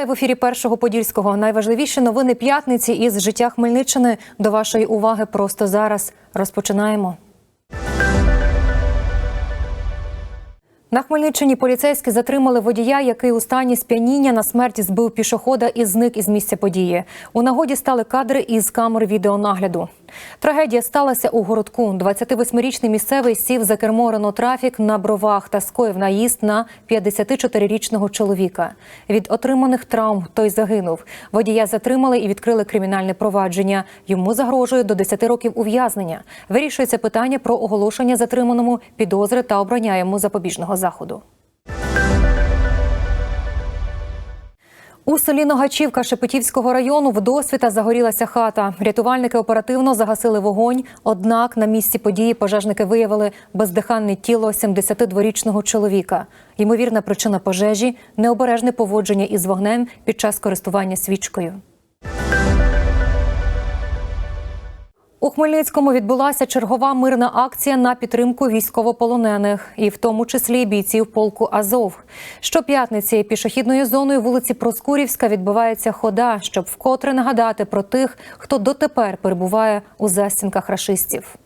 Вітаю в ефірі першого подільського. Найважливіші новини п'ятниці із життя Хмельниччини. До вашої уваги просто зараз. Розпочинаємо. На Хмельниччині поліцейські затримали водія, який у стані сп'яніння на смерть збив пішохода і зник із місця події. У нагоді стали кадри із камер відеонагляду. Трагедія сталася у городку. 28-річний місцевий сів за кермо Рено Трафік на бровах та скоїв наїзд на 54-річного чоловіка. Від отриманих травм той загинув. Водія затримали і відкрили кримінальне провадження. Йому загрожує до 10 років ув'язнення. Вирішується питання про оголошення затриманому підозри та обрання йому запобіжного заходу. У селі Ногачівка Шепетівського району в досвіта загорілася хата. Рятувальники оперативно загасили вогонь. Однак на місці події пожежники виявили бездиханне тіло 72-річного чоловіка. Ймовірна причина пожежі необережне поводження із вогнем під час користування свічкою. У Хмельницькому відбулася чергова мирна акція на підтримку військовополонених, і в тому числі бійців полку Азов. Щоп'ятниці пішохідною зоною вулиці Проскурівська відбувається хода, щоб вкотре нагадати про тих, хто дотепер перебуває у застінках рашистів.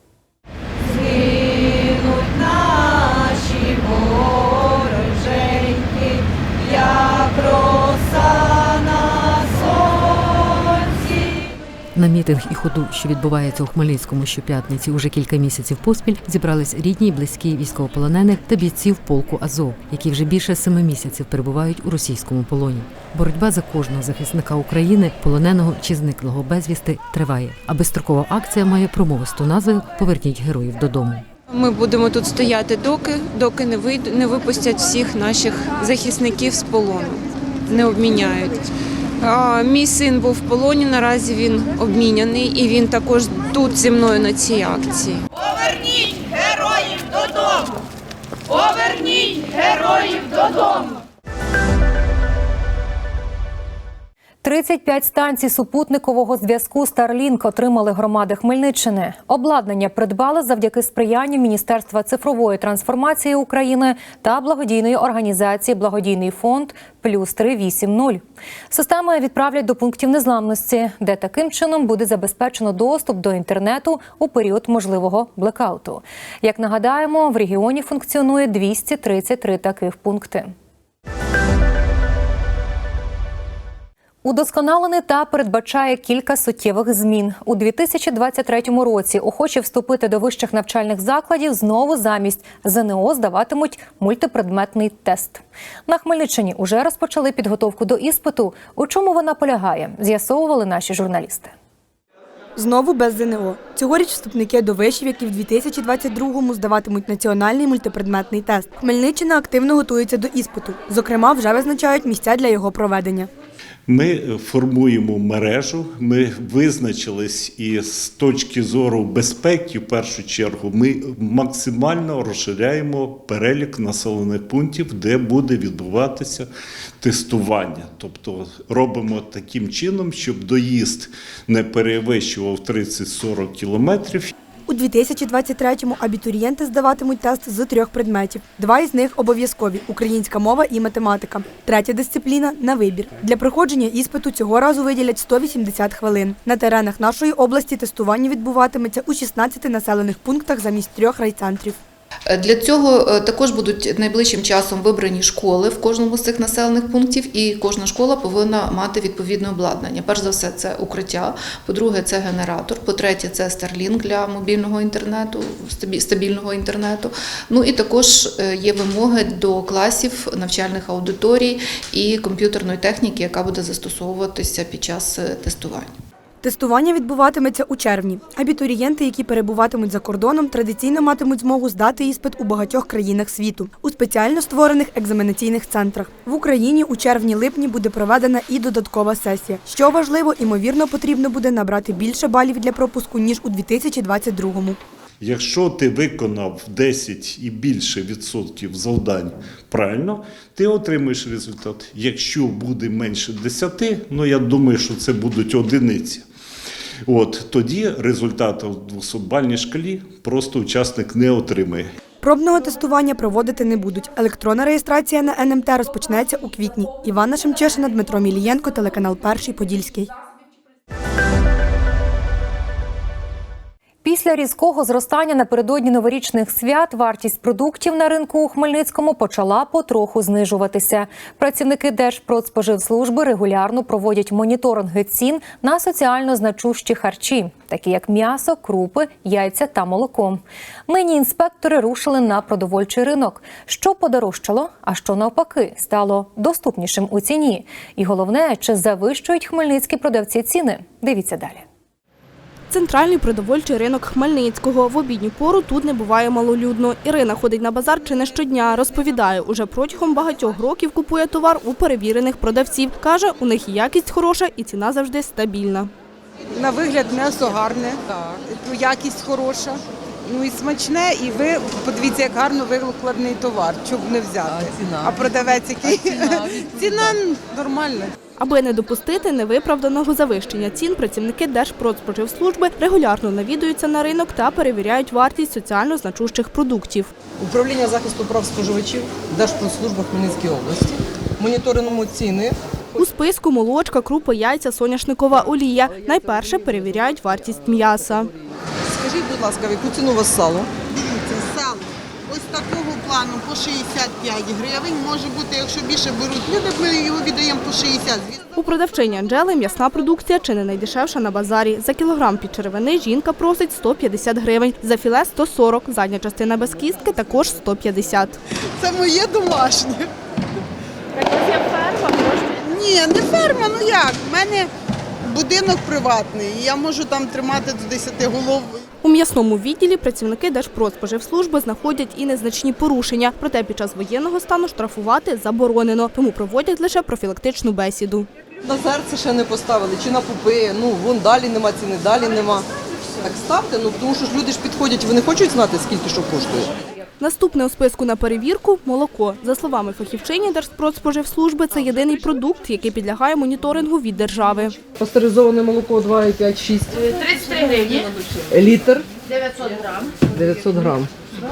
Мітинг і ходу, що відбувається у Хмельницькому щоп'ятниці уже кілька місяців поспіль, зібрались рідні й близькі військовополонених та бійців полку Азов, які вже більше семи місяців перебувають у російському полоні. Боротьба за кожного захисника України, полоненого чи зниклого безвісти, триває. А безстрокова акція має промовисту назву Поверніть героїв додому. Ми будемо тут стояти доки, доки не вийдуть, не випустять всіх наших захисників з полону, не обміняють. Мій син був в полоні. Наразі він обміняний, і він також тут зі мною на цій акції. Поверніть героїв додому! Поверніть героїв додому! 35 станцій супутникового зв'язку Starlink отримали громади Хмельниччини. Обладнання придбали завдяки сприянню Міністерства цифрової трансформації України та благодійної організації Благодійний фонд плюс 380. Системи відправлять до пунктів незламності, де таким чином буде забезпечено доступ до інтернету у період можливого блекауту. Як нагадаємо, в регіоні функціонує 233 таких пункти. Удосконалений та передбачає кілька суттєвих змін у 2023 році. Охочі вступити до вищих навчальних закладів знову замість ЗНО здаватимуть мультипредметний тест. На Хмельниччині уже розпочали підготовку до іспиту. У чому вона полягає? З'ясовували наші журналісти. Знову без ЗНО. Цьогоріч вступники до вишів, які в 2022-му здаватимуть національний мультипредметний тест. Хмельниччина активно готується до іспиту. Зокрема, вже визначають місця для його проведення. Ми формуємо мережу. Ми визначились і з точки зору безпеки, в першу чергу, ми максимально розширяємо перелік населених пунктів, де буде відбуватися тестування. Тобто робимо таким чином, щоб доїзд не перевищував 30-40 кілометрів. У 2023-му абітурієнти здаватимуть тест з трьох предметів. Два із них обов'язкові українська мова і математика. Третя дисципліна на вибір. Для проходження іспиту цього разу виділять 180 хвилин. На теренах нашої області тестування відбуватиметься у 16 населених пунктах замість трьох райцентрів. Для цього е, також будуть найближчим часом вибрані школи в кожному з цих населених пунктів, і кожна школа повинна мати відповідне обладнання. Перш за все, це укриття. По-друге, це генератор. По-третє, це Starlink для мобільного інтернету, стабільного інтернету. Ну і також е, є вимоги до класів навчальних аудиторій і комп'ютерної техніки, яка буде застосовуватися під час е, тестування. Тестування відбуватиметься у червні. Абітурієнти, які перебуватимуть за кордоном, традиційно матимуть змогу здати іспит у багатьох країнах світу у спеціально створених екзаменаційних центрах. В Україні у червні-липні буде проведена і додаткова сесія. Що важливо, імовірно, потрібно буде набрати більше балів для пропуску ніж у 2022-му. Якщо ти виконав 10 і більше відсотків завдань правильно, ти отримаєш результат. Якщо буде менше 10, ну я думаю, що це будуть одиниці. От тоді результат у 200-бальній шкалі просто учасник не отримає. Пробного тестування проводити не будуть. Електронна реєстрація на НМТ розпочнеться у квітні. Івана Шемчешина, Дмитро Мілієнко, телеканал Перший Подільський. Після різкого зростання напередодні новорічних свят вартість продуктів на ринку у Хмельницькому почала потроху знижуватися. Працівники Держпродспоживслужби регулярно проводять моніторинги цін на соціально значущі харчі, такі як м'ясо, крупи, яйця та молоко. Нині інспектори рушили на продовольчий ринок. Що подорожчало, а що навпаки стало доступнішим у ціні. І головне, чи завищують хмельницькі продавці ціни. Дивіться далі. Центральний продовольчий ринок Хмельницького. В обідню пору тут не буває малолюдно. Ірина ходить на базар чи не щодня. Розповідає, уже протягом багатьох років купує товар у перевірених продавців. Каже, у них і якість хороша, і ціна завжди стабільна. На вигляд м'ясо гарне, якість хороша, ну і смачне, і ви подивіться, як гарно викладений товар, щоб не взяти. А, ціна? а продавець який? ціна нормальна. Аби не допустити невиправданого завищення цін, працівники Держпродспоживслужби регулярно навідуються на ринок та перевіряють вартість соціально значущих продуктів. Управління захисту прав споживачів Держпродслужба Хмельницької області. Моніторимо ціни. У списку молочка, крупи, яйця, соняшникова олія. Найперше перевіряють вартість м'яса. Скажіть, будь ласка, в яку ціну у вас сало? Дивіться, сало ось такого плану по 65 гривень. Може бути, якщо більше беруть люди, ми його віддаємо по 60. У продавчині Анжели м'ясна продукція чи не найдешевша на базарі. За кілограм підчеревини жінка просить 150 гривень, за філе 140, задня частина без кістки також 150. Це моє домашнє. Ні, не ферма, ну як? У мене будинок приватний, і я можу там тримати до 10 голов. У м'ясному відділі працівники Держпродспоживслужби знаходять і незначні порушення. Проте під час воєнного стану штрафувати заборонено, тому проводять лише профілактичну бесіду. На серце ще не поставили, чи на пупи, ну вон далі нема ціни, далі нема. Так ставте, ну тому що ж люди ж підходять, вони хочуть знати, скільки що коштує. Наступне у списку на перевірку молоко. За словами фахівчині Держпродспоживслужби, це єдиний продукт, який підлягає моніторингу від держави. Пастеризоване молоко 2,5, 6. 33 гривні. Літр. 900 грам. 900 грам.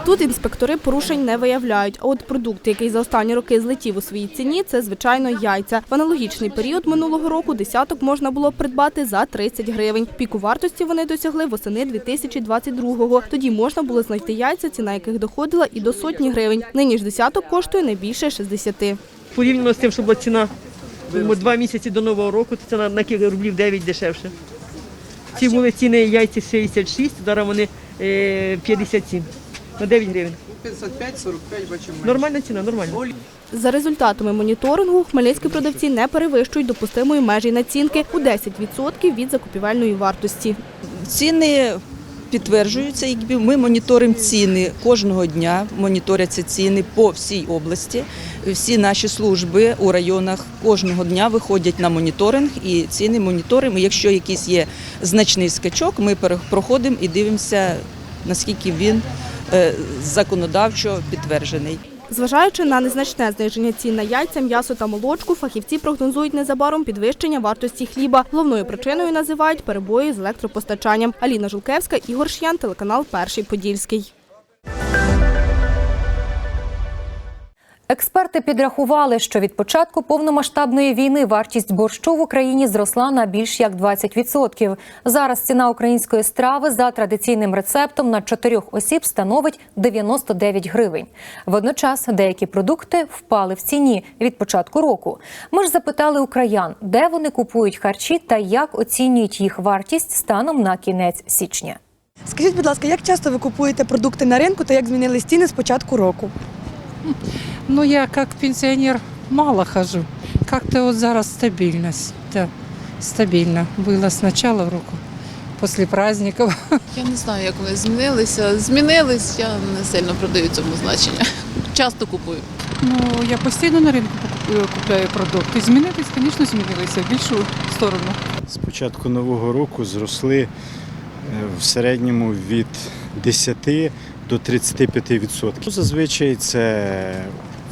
Тут інспектори порушень не виявляють. А от продукт, який за останні роки злетів у своїй ціні, це звичайно яйця. В аналогічний період минулого року десяток можна було придбати за 30 гривень. Піку вартості вони досягли восени 2022-го. Тоді можна було знайти яйця, ціна яких доходила і до сотні гривень. Нині ж десяток коштує не більше 60. порівняно з тим, що була ціна два місяці до Нового року, то ціна на кілька рублів 9 дешевше. Ці були ціни яйця 66, зараз вони е, 57, на 9 гривень. 55-45 бачимо. Нормальна ціна, нормальна. За результатами моніторингу хмельницькі продавці не перевищують допустимої межі націнки у 10% від закупівельної вартості. Ціни підтверджуються, якби ми моніторимо ціни кожного дня, моніторяться ціни по всій області. Всі наші служби у районах кожного дня виходять на моніторинг і ціни моніторимо. Якщо якийсь є значний скачок, ми проходимо і дивимося, наскільки він законодавчо підтверджений. Зважаючи на незначне зниження цін на яйця, м'ясо та молочку, фахівці прогнозують незабаром підвищення вартості хліба. Головною причиною називають перебої з електропостачанням. Аліна Жулкевська, Ігор Ш'ян, телеканал Перший Подільський. Експерти підрахували, що від початку повномасштабної війни вартість борщу в Україні зросла на більш як 20%. Зараз ціна української страви за традиційним рецептом на чотирьох осіб становить 99 гривень. Водночас деякі продукти впали в ціні від початку року. Ми ж запитали у краян, де вони купують харчі та як оцінюють їх вартість станом на кінець січня. Скажіть, будь ласка, як часто ви купуєте продукти на ринку та як змінились ціни з початку року? Ну, я как пенсионер мало хожу. Как-то вот зараз стабильность. Да, стабильно. Было с начала року, после праздников. Я не знаю, як вони змінилися. Змінились, я не сильно продаю цьому значення. Часто купую. Ну, я постійно на ринку купую- купляю продукти. Змінитись, звісно, змінилися в більшу сторону. З початку нового року зросли в середньому від 10 до 35%. Зазвичай це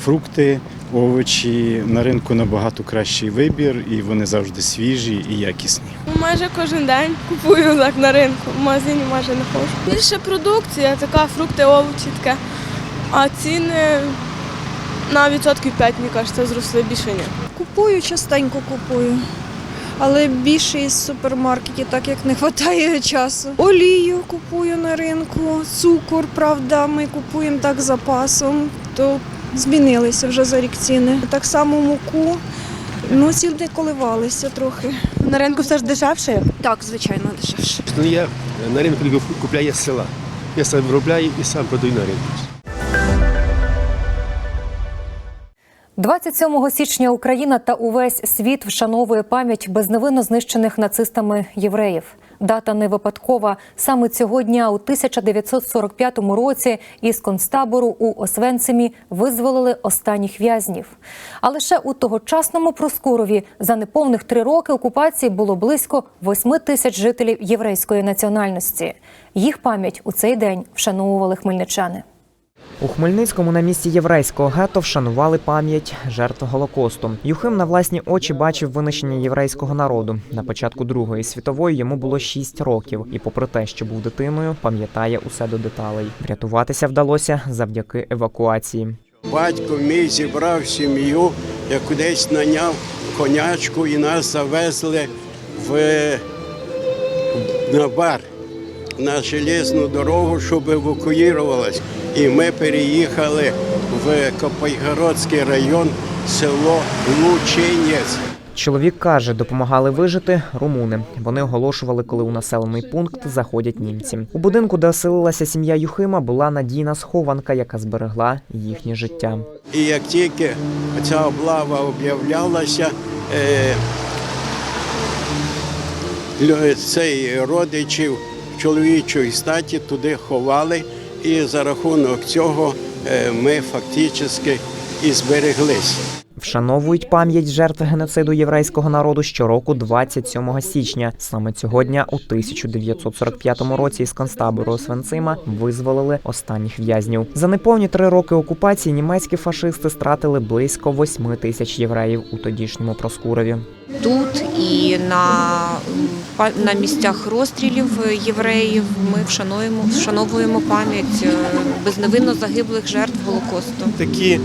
фрукти, овочі. На ринку набагато кращий вибір, і вони завжди свіжі і якісні. Майже кожен день купую так на ринку. В магазині майже не ходжу. Більше продукція, така фрукти, овочі, таке. А ціни на відсотків 5, мені кажеться, зросли більше ні. Купую, частенько купую. Але більше із супермаркетів, так як не вистачає часу. Олію купую на ринку, цукор, правда, ми купуємо так запасом, то змінилися вже за рік ціни. Так само муку. Ну, ціни коливалися трохи. На ринку все ж дешевше? Так, звичайно, дешевше. Ну, я на ринку купляю з села. Я сам виробляю і сам продаю на ринку. 27 січня Україна та увесь світ вшановує пам'ять безневинно знищених нацистами євреїв. Дата не випадкова. Саме цього дня у 1945 році із концтабору у Освенцимі визволили останніх в'язнів. А лише у тогочасному Проскурові за неповних три роки окупації було близько 8 тисяч жителів єврейської національності. Їх пам'ять у цей день вшановували хмельничани. У Хмельницькому на місці єврейського гетто вшанували пам'ять жертв Голокосту. Юхим на власні очі бачив винищення єврейського народу. На початку Другої світової йому було 6 років, і, попри те, що був дитиною, пам'ятає усе до деталей. Врятуватися вдалося завдяки евакуації. Батько мій зібрав сім'ю, я кудись наняв конячку і нас завезли в на бар на железну дорогу, щоб евакуювалась. І ми переїхали в Копайгородський район, село Лучинець. Чоловік каже, допомагали вижити румуни. Вони оголошували, коли у населений пункт заходять німці. У будинку, де оселилася сім'я Юхима, була надійна схованка, яка зберегла їхнє життя. І як тільки ця облава об'являлася, е, цей родичів чоловічої статі туди ховали, і за рахунок цього е, ми фактично і збереглися. Вшановують пам'ять жертв геноциду єврейського народу щороку 27 січня. Саме цього дня у 1945 році із концтабору Освенцима визволили останніх в'язнів. За неповні три роки окупації німецькі фашисти стратили близько 8 тисяч євреїв у тодішньому Проскурові. Тут і на, на місцях розстрілів євреїв ми вшануємо, вшановуємо пам'ять е, безневинно загиблих жертв Голокосту. такі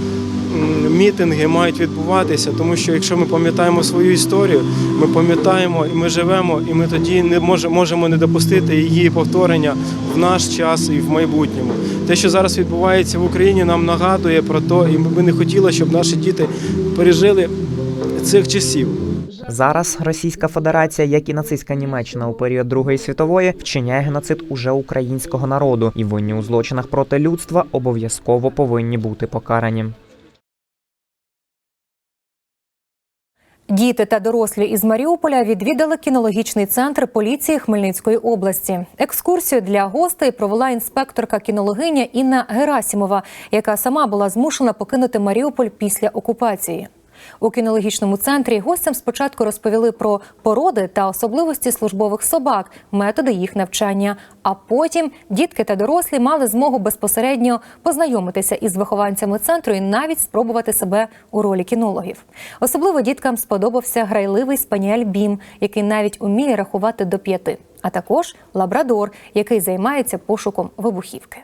мітинги мають відбуватися, тому що якщо ми пам'ятаємо свою історію, ми пам'ятаємо і ми живемо, і ми тоді не може, можемо не допустити її повторення в наш час і в майбутньому. Те, що зараз відбувається в Україні, нам нагадує про те, і ми би не хотіли, щоб наші діти пережили цих часів. Зараз Російська Федерація, як і нацистська Німеччина у період Другої світової, вчиняє геноцид уже українського народу, і винні у злочинах проти людства обов'язково повинні бути покарані. Діти та дорослі із Маріуполя відвідали кінологічний центр поліції Хмельницької області. Екскурсію для гостей провела інспекторка кінологиня Інна Герасімова, яка сама була змушена покинути Маріуполь після окупації. У кінологічному центрі гостям спочатку розповіли про породи та особливості службових собак, методи їх навчання. А потім дітки та дорослі мали змогу безпосередньо познайомитися із вихованцями центру і навіть спробувати себе у ролі кінологів. Особливо діткам сподобався грайливий спаніель Бім, який навіть уміє рахувати до п'яти, а також лабрадор, який займається пошуком вибухівки.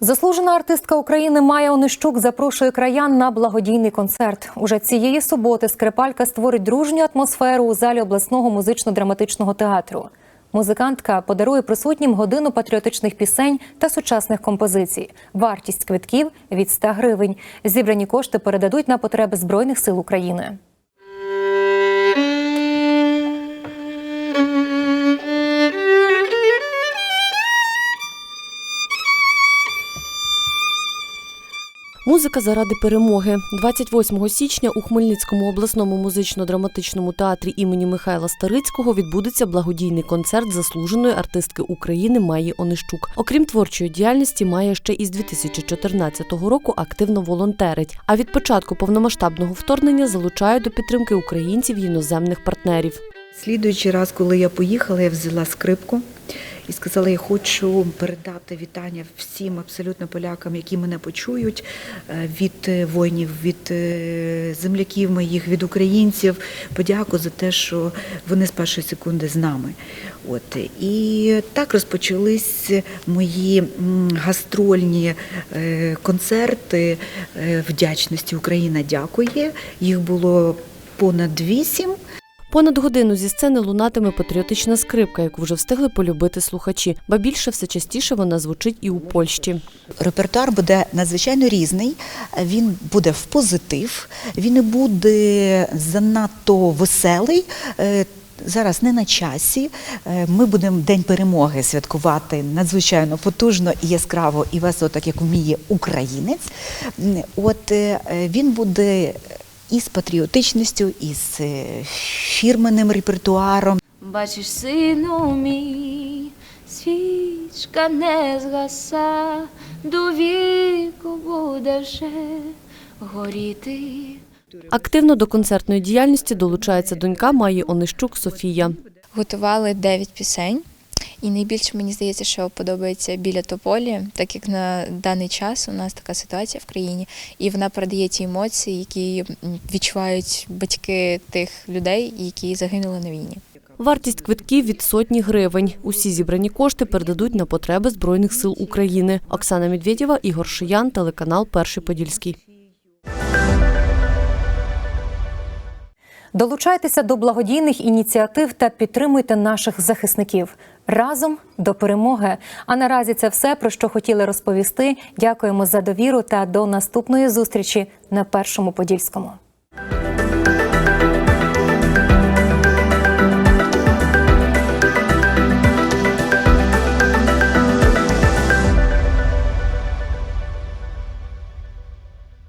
Заслужена артистка України Майя Онищук запрошує краян на благодійний концерт. Уже цієї суботи скрипалька створить дружню атмосферу у залі обласного музично-драматичного театру. Музикантка подарує присутнім годину патріотичних пісень та сучасних композицій. Вартість квитків від 100 гривень. Зібрані кошти передадуть на потреби Збройних сил України. Музика заради перемоги. 28 січня у Хмельницькому обласному музично-драматичному театрі імені Михайла Старицького відбудеться благодійний концерт заслуженої артистки України Маї Онищук. Окрім творчої діяльності, Майя ще із 2014 року активно волонтерить. А від початку повномасштабного вторгнення залучає до підтримки українців і іноземних партнерів. Слідуючий раз, коли я поїхала, я взяла скрипку і сказала, я хочу передати вітання всім абсолютно полякам, які мене почують е, від е, воїнів, від е, земляків моїх, від українців. Подяку за те, що вони з першої секунди з нами. От і так розпочались мої гастрольні концерти вдячності. Україна дякує. Їх було понад вісім. Понад годину зі сцени лунатиме патріотична скрипка, яку вже встигли полюбити слухачі, ба більше все частіше вона звучить і у Польщі. Репертуар буде надзвичайно різний. Він буде в позитив, він не буде занадто веселий. Е, Зараз не на часі. Е, Ми будемо День перемоги святкувати надзвичайно потужно і яскраво і весело, так як вміє українець. От е, він буде і з патріотичністю, і з е, фірменним репертуаром. Бачиш, сину мій, свічка не згаса, до віку буде вже горіти. Активно до концертної діяльності долучається донька Маї Онищук Софія. Готували 9 пісень. І найбільше мені здається, що подобається біля тополі, так як на даний час у нас така ситуація в країні, і вона передає ті емоції, які відчувають батьки тих людей, які загинули на війні. Вартість квитків від сотні гривень. Усі зібрані кошти передадуть на потреби Збройних сил України. Оксана Медведєва, Ігор Шиян, телеканал Перший Подільський. Долучайтеся до благодійних ініціатив та підтримуйте наших захисників разом до перемоги. А наразі це все про що хотіли розповісти. Дякуємо за довіру та до наступної зустрічі на першому подільському.